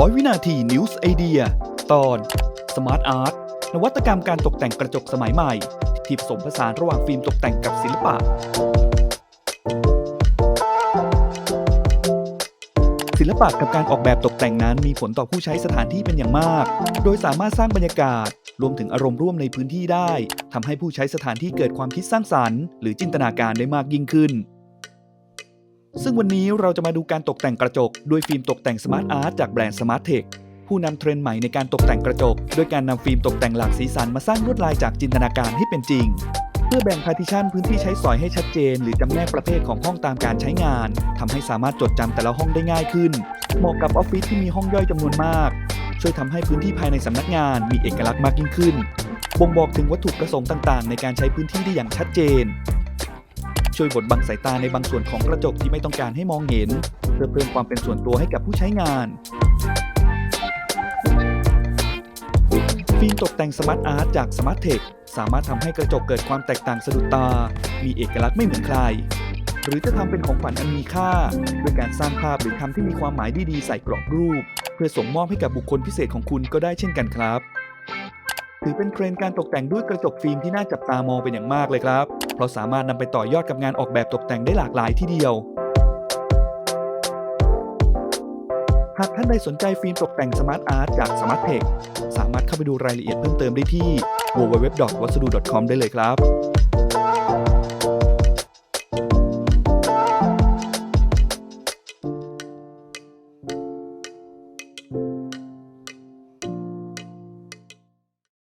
ร้อยวินาที News ไอเดียตอน Smart Art นวัตกรรมการตกแต่งกระจกสมัยใหม่ ที่ผสมผสานระหว่างฟิล์มตกแต่งกับศิลปะ ศิลปะกับการออกแบบตกแต่งนั้นมีผลต่อผู้ใช้สถานที่เป็นอย่างมาก โดยสามารถสร้างบรรยากาศ รวมถึงอารมณ์ร่วมในพื้นที่ได้ทำให้ผู้ใช้สถานที่เกิดความคิดสร้างสรรค์ หรือจินตนาการได้มากยิ่งขึ้น ซึ่งวันนี้เราจะมาดูการตกแต่งกระจก ด้วยฟิล์มตกแต่งสมาร์ทอาร์ตจากแบรนด์ Smart Tech ผู้นำเทรนด์ใหม่ในการตกแต่งกระจก ด้วยการนำฟิล์มตกแต่งหลากสีสันมาสร้างลวดลายจากจินตนาการให้เป็นจริง เพื่อแบ่งพาร์ติชันพื้นที่ใช้สอยให้ชัดเจน หรือจำแนกประเภทของห้องตามการใช้งานทำให้สามารถจดจำแต่ละห้องได้ง่ายขึ้น เหมาะกับออฟฟิศที่มีห้องย่อยจำนวนมาก ช่วยทำให้พื้นที่ภายในสำนักงานมีเอกลักษณ์มากยิ่งขึ้นบ่งบอกถึงวัตถุประสงค์ต่างๆ ในการใช้พื้นที่ได้อย่างชัดเจน ช่วยบดบังสายตาในบางส่วนของกระจกที่ไม่ต้องการให้มองเห็น เพื่อเพิ่มความเป็นส่วนตัวให้กับผู้ใช้งานฟิล์มตกแต่งสมาร์ทอาร์ตจาก Smart Tech สามารถทำให้กระจกเกิดความแตกต่างสะดุดตา มีเอกลักษณ์ไม่เหมือนใคร หรือจะทำเป็นของขวัญอันมีค่าด้วยการสร้างภาพหรือคำที่มีความหมายดีๆใส่กรอบรูป เพื่อส่งมอบให้กับบุคคลพิเศษของคุณก็ได้เช่นกันครับ ถือเป็นเทรนด์การตกแต่งด้วยกระจกฟิล์มที่น่าจับตามองเป็นอย่างมากเลยครับ เพราะสามารถนำไปต่อยอดกับงานออกแบบตกแต่งได้หลากหลายที่เดียว หากท่านใดสนใจฟิล์มตกแต่งสมาร์ทอาร์ตจากสมาร์ทเทคสามารถเข้าไปดูรายละเอียดเพิ่มเติมได้ที่ www.wassdu.com ได้เลยครับ